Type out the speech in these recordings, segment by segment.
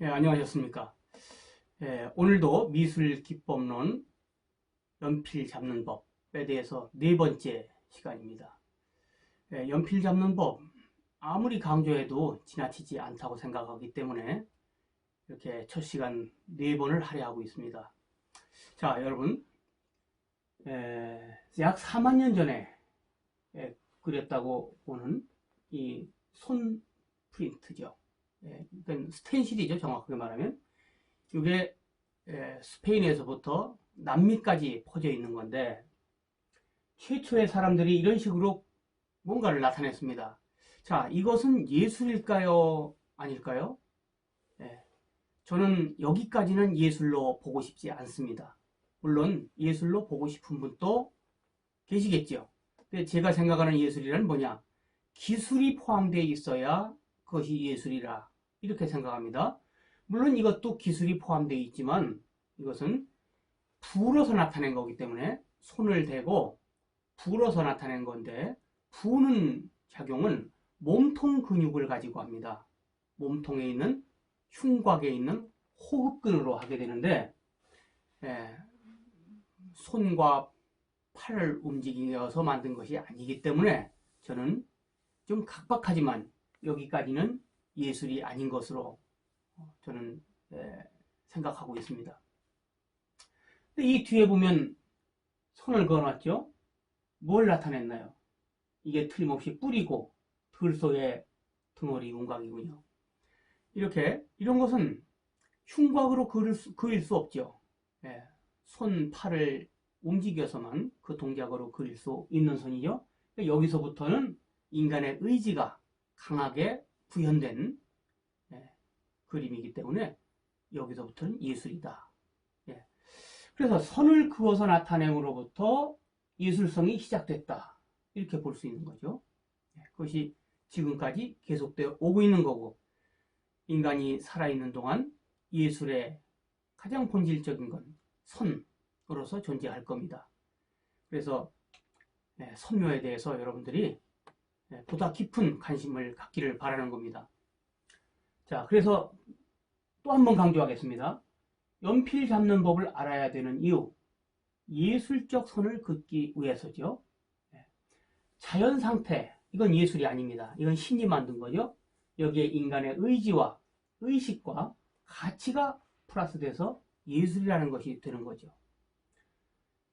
예, 안녕하셨습니까? 예, 오늘도 미술 기법론 연필 잡는 법에 대해서 네 번째 시간입니다. 예, 연필 잡는 법 아무리 강조해도 지나치지 않다고 생각하기 때문에 이렇게 첫 시간 네 번을 할애하고 있습니다. 자, 여러분, 예, 약 4만 년 전에 예, 그렸다고 보는 이 손 프린트죠. 예, 그러니까 스텐실이죠. 정확하게 말하면. 이게 예, 스페인에서부터 남미까지 퍼져 있는 건데 최초의 사람들이 이런 식으로 뭔가를 나타냈습니다. 자, 이것은 예술일까요? 아닐까요? 예, 저는 여기까지는 예술로 보고 싶지 않습니다. 물론 예술로 보고 싶은 분도 계시겠죠. 제가 생각하는 예술이란 뭐냐? 기술이 포함되어 있어야 그것이 예술이라 이렇게 생각합니다. 물론 이것도 기술이 포함되어 있지만 이것은 불어서 나타낸 거기 때문에 손을 대고 불어서 나타낸 건데 부는 작용은 몸통 근육을 가지고 합니다. 몸통에 있는 흉곽에 있는 호흡근으로 하게 되는데 예, 손과 팔을 움직여서 만든 것이 아니기 때문에 저는 좀 각박하지만 여기까지는 예술이 아닌 것으로 저는 생각하고 있습니다. 이 뒤에 보면 손을 그어놨죠? 뭘 나타냈나요? 이게 틀림없이 뿌리고 들속의 등허리 윤곽이군요. 이렇게 이런 것은 흉곽으로 그릴 수, 그릴 수 없죠. 예, 손, 팔을 움직여서만 그 동작으로 그릴 수 있는 손이죠. 여기서부터는 인간의 의지가 강하게 구현된 예, 그림이기 때문에 여기서부터는 예술이다. 예. 그래서 선을 그어서 나타냄으로부터 예술성이 시작됐다. 이렇게 볼 수 있는 거죠. 예, 그것이 지금까지 계속되어 오고 있는 거고 인간이 살아있는 동안 예술의 가장 본질적인 건 선으로서 존재할 겁니다. 그래서 네, 선묘에 대해서 여러분들이 네, 보다 깊은 관심을 갖기를 바라는 겁니다. 자, 그래서 또 한 번 강조하겠습니다. 연필 잡는 법을 알아야 되는 이유. 예술적 선을 긋기 위해서죠. 네. 자연 상태, 이건 예술이 아닙니다. 이건 신이 만든 거죠. 여기에 인간의 의지와 의식과 가치가 플러스돼서 예술이라는 것이 되는 거죠.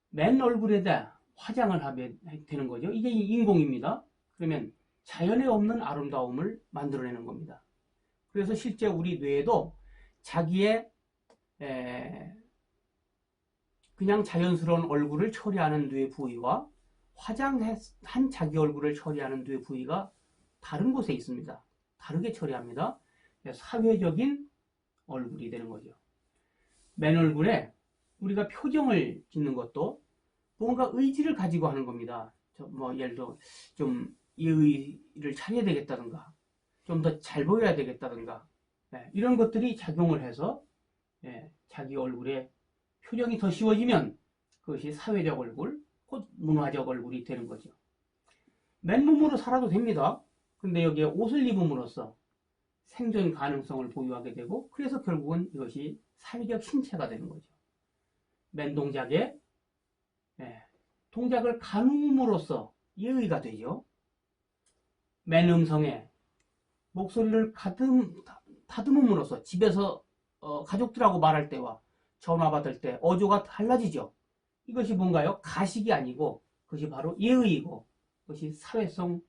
맨 얼굴에다 화장을 하면 되는 거죠. 이게 인공입니다. 그러면 자연에 없는 아름다움을 만들어내는 겁니다. 그래서 실제 우리 뇌에도 자기의 그냥 자연스러운 얼굴을 처리하는 뇌 부위와 화장한 자기 얼굴을 처리하는 뇌 부위가 다른 곳에 있습니다. 다르게 처리합니다. 사회적인 얼굴이 되는 거죠. 맨 얼굴에 우리가 표정을 짓는 것도 뭔가 의지를 가지고 하는 겁니다. 뭐 예를 들어 좀 예의를 차려야 되겠다든가 좀 더 잘 보여야 되겠다든가 네, 이런 것들이 작용을 해서 네, 자기 얼굴에 표정이 더 씌워지면 그것이 사회적 얼굴, 곧 문화적 얼굴이 되는 거죠. 맨몸으로 살아도 됩니다. 근데 여기에 옷을 입음으로써 생존 가능성을 보유하게 되고 그래서 결국은 이것이 사회적 신체가 되는 거죠. 맨 동작에 네, 동작을 가늠으로써 예의가 되죠. 맨 음성에 목소리를 가듬, 다듬음으로써 집에서 어, 가족들하고 말할 때와 전화 받을 때 어조가 달라지죠. 이것이 뭔가요? 가식이 아니고 그것이 바로 예의이고 그것이 사회성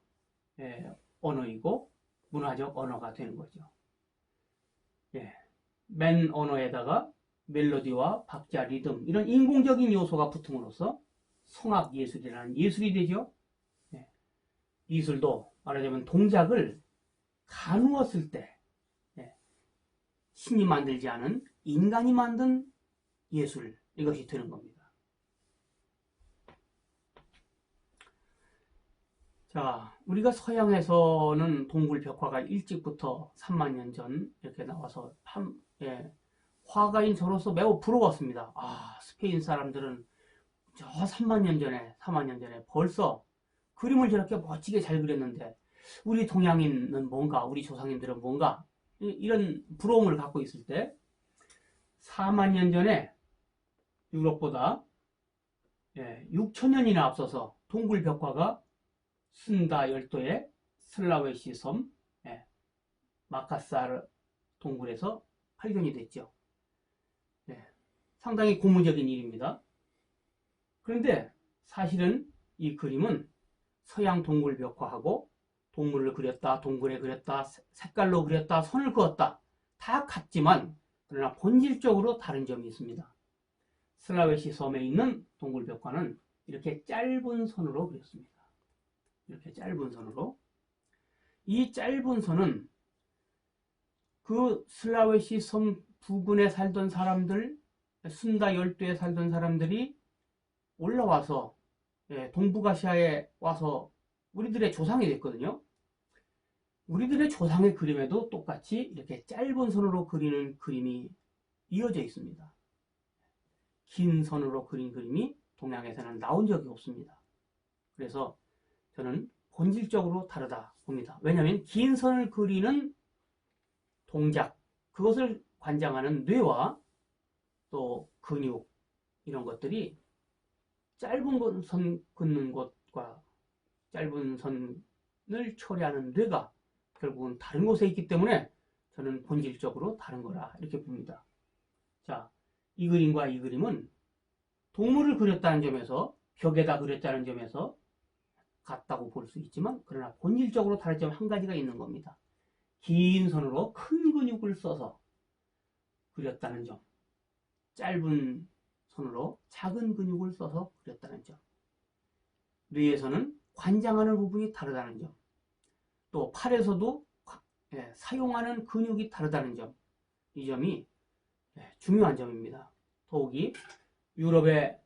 예, 언어이고 문화적 언어가 되는 거죠. 예, 맨 언어에다가 멜로디와 박자, 리듬 이런 인공적인 요소가 붙음으로써 성악 예술이라는 예술이 되죠. 예, 미술도 말하자면 동작을 가누었을 때 예, 신이 만들지 않은 인간이 만든 예술 이것이 되는 겁니다. 자, 우리가 서양에서는 동굴 벽화가 일찍부터 3만 년 전 이렇게 나와서 판, 예, 화가인 저로서 매우 부러웠습니다. 아, 스페인 사람들은 저 3만 년 전에, 4만 년 전에 벌써 그림을 저렇게 멋지게 잘 그렸는데 우리 동양인은 뭔가, 우리 조상님들은 뭔가 이- 이런 부러움을 갖고 있을 때 4만 년 전에 유럽보다 6천 년이나 앞서서 동굴 벽화가 순다 열도의 슬라웨시 섬 예, 마카사르 동굴에서 발견이 됐죠. 예, 상당히 고무적인 일입니다. 그런데 사실은 이 그림은 서양 동굴 벽화하고 동물을 그렸다, 동굴에 그렸다, 색- 색깔로 그렸다, 선을 그었다. 다 같지만 그러나 본질적으로 다른 점이 있습니다. 슬라웨시 섬에 있는 동굴 벽화는 이렇게 짧은 선으로 그렸습니다. 이렇게 짧은 선으로. 이 짧은 선은 그 슬라웨시 섬 부근에 살던 사람들, 순다 열도에 살던 사람들이 올라와서 예, 동북아시아에 와서 우리들의 조상이 됐거든요. 우리들의 조상의 그림에도 똑같이 이렇게 짧은 선으로 그리는 그림이 이어져 있습니다. 긴 선으로 그린 그림이 동양에서는 나온 적이 없습니다. 그래서 저는 본질적으로 다르다 봅니다. 왜냐하면 긴 선을 그리는 동작, 그것을 관장하는 뇌와 또 근육 이런 것들이 짧은 건- 선 긋는 것과 짧은 선을 처리하는 뇌가 결국은 다른 곳에 있기 때문에 저는 본질적으로 다른 거라 이렇게 봅니다. 자, 이 그림과 이 그림은 동물을 그렸다는 점에서 벽에다 그렸다는 점에서 같다고 볼 수 있지만 그러나 본질적으로 다른 점 한 가지가 있는 겁니다. 긴 선으로 큰 근육을 써서 그렸다는 점, 짧은 손으로 작은 근육을 써서 그렸다는 점. 뇌에서는 관장하는 부분이 다르다는 점. 또 팔에서도 과- 예, 사용하는 근육이 다르다는 점. 이 점이 예, 중요한 점입니다. 더욱이 유럽의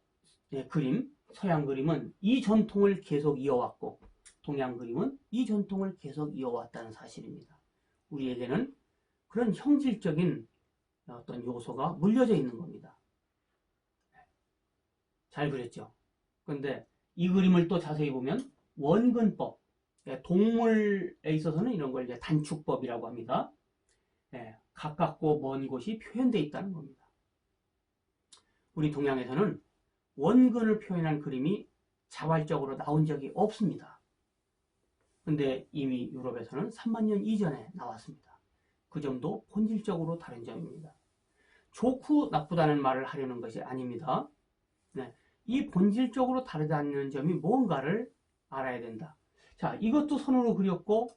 예, 그림, 서양 그림은 이 전통을 계속 이어왔고 동양 그림은 이 전통을 계속 이어왔다는 사실입니다. 우리에게는 그런 형질적인 어떤 요소가 물려져 있는 겁니다. 잘 그렸죠. 그런데 이 그림을 또 자세히 보면 원근법, 예, 동물에 있어서는 이런 걸 단축법이라고 합니다. 예, 가깝고 먼 곳이 표현되어 있다는 겁니다. 우리 동양에서는 원근을 표현한 그림이 자발적으로 나온 적이 없습니다. 근데 이미 유럽에서는 3만 년 이전에 나왔습니다. 그 점도 본질적으로 다른 점입니다. 좋고 나쁘다는 말을 하려는 것이 아닙니다. 네, 이 본질적으로 다르다는 점이 뭔가를 알아야 된다. 자, 이것도 손으로 그렸고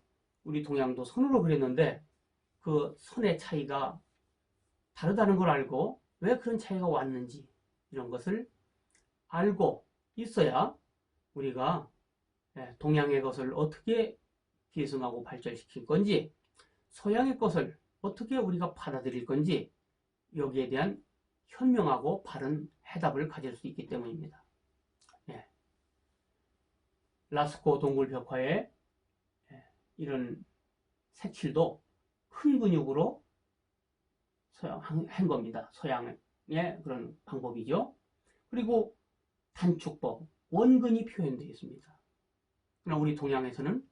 우리 동양도 손으로 그렸는데 그 선의 차이가 다르다는 걸 알고 왜 그런 차이가 왔는지 이런 것을 알고 있어야 우리가 예, 동양의 것을 어떻게 계승하고 발전시킬 건지 서양의 것을 어떻게 우리가 받아들일 건지 여기에 대한 현명하고 바른 해답을 가질 수 있기 때문입니다. 예. 라스코 동굴 벽화의 예, 이런 색칠도 큰 근육으로 서양 한 겁니다. 서양의 그런 방법이죠. 그리고 단축법, 원근이 표현되어 있습니다. 그러나 우리 동양에서는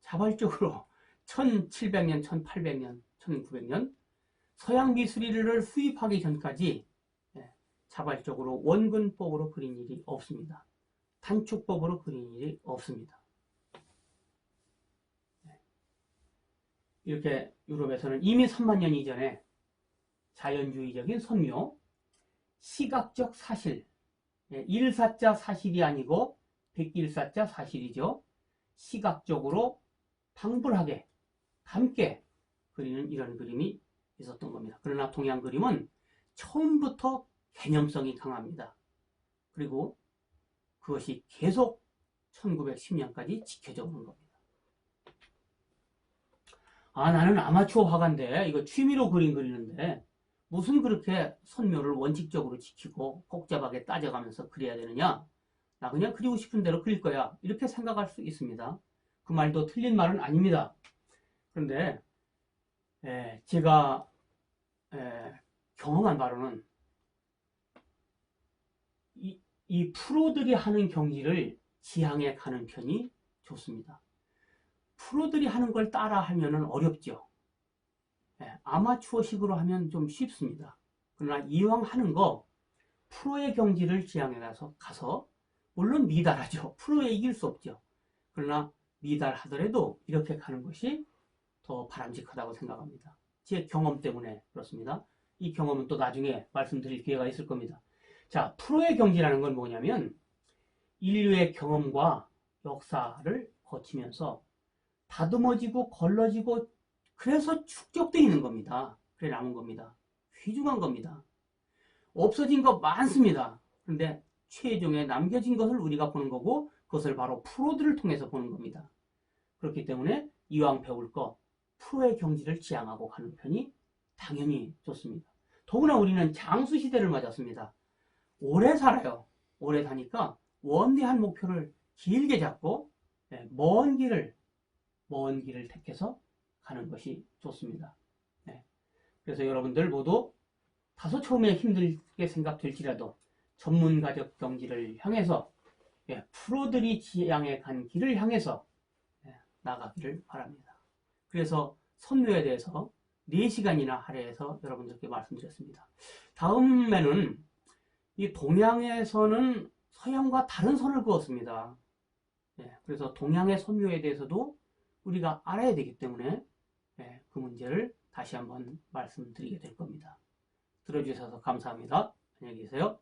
자발적으로 1700년, 1800년, 1900년 서양 미술을 수입하기 전까지 예, 자발적으로 원근법으로 그린 일이 없습니다. 단축법으로 그린 일이 없습니다. 예. 이렇게 유럽에서는 이미 3만 년 이전에 자연주의적인 선묘, 시각적 사실, 예, 일사자 사실이 아니고 백일사자 사실이죠. 시각적으로 방불하게, 함께 그리는 이런 그림이 있었던 겁니다. 그러나 동양 그림은 처음부터 개념성이 강합니다. 그리고 그것이 계속 1910년까지 지켜져 오는 겁니다. 아, 나는 아마추어 화가인데, 이거 취미로 그림 그리는데, 무슨 그렇게 선묘를 원칙적으로 지키고 복잡하게 따져가면서 그려야 되느냐? 나 그냥 그리고 싶은 대로 그릴 거야. 이렇게 생각할 수 있습니다. 그 말도 틀린 말은 아닙니다. 그런데, 에, 제가 에, 경험한 바로는 이, 이 프로들이 하는 경지를 지향해 가는 편이 좋습니다. 프로들이 하는 걸 따라 하면은 어렵죠. 예, 아마추어식으로 하면 좀 쉽습니다. 그러나 이왕 하는 거 프로의 경지를 지향해 가서 가서 물론 미달하죠. 프로에 이길 수 없죠. 그러나 미달하더라도 이렇게 가는 것이 더 바람직하다고 생각합니다. 제 경험 때문에 그렇습니다. 이 경험은 또 나중에 말씀드릴 기회가 있을 겁니다. 자, 프로의 경지라는 건 뭐냐면 인류의 경험과 역사를 거치면서 다듬어지고 걸러지고 그래서 축적되어 있는 겁니다. 그래 남은 겁니다. 귀중한 겁니다. 없어진 거 많습니다. 그런데 최종에 남겨진 것을 우리가 보는 거고 그것을 바로 프로들을 통해서 보는 겁니다. 그렇기 때문에 이왕 배울 거 프로의 경지를 지향하고 가는 편이 당연히 좋습니다. 더구나 우리는 장수 시대를 맞았습니다. 오래 살아요. 오래 사니까 원대한 목표를 길게 잡고 네, 먼 길을 먼 길을 택해서 가는 것이 좋습니다. 네. 그래서 여러분들 모두 다소 처음에 힘들게 생각될지라도 전문가적 경지를 향해서 예, 프로들이 지향해 간 길을 향해서 예, 나가기를 바랍니다. 그래서 선묘에 대해서 4시간이나 할애해서 여러분들께 말씀드렸습니다. 다음에는 이 동양에서는 서양과 다른 선을 그었습니다. 예, 그래서 동양의 선묘에 대해서도 우리가 알아야 되기 때문에 예, 그 문제를 다시 한번 말씀드리게 될 겁니다. 들어주셔서 감사합니다. 안녕히 계세요.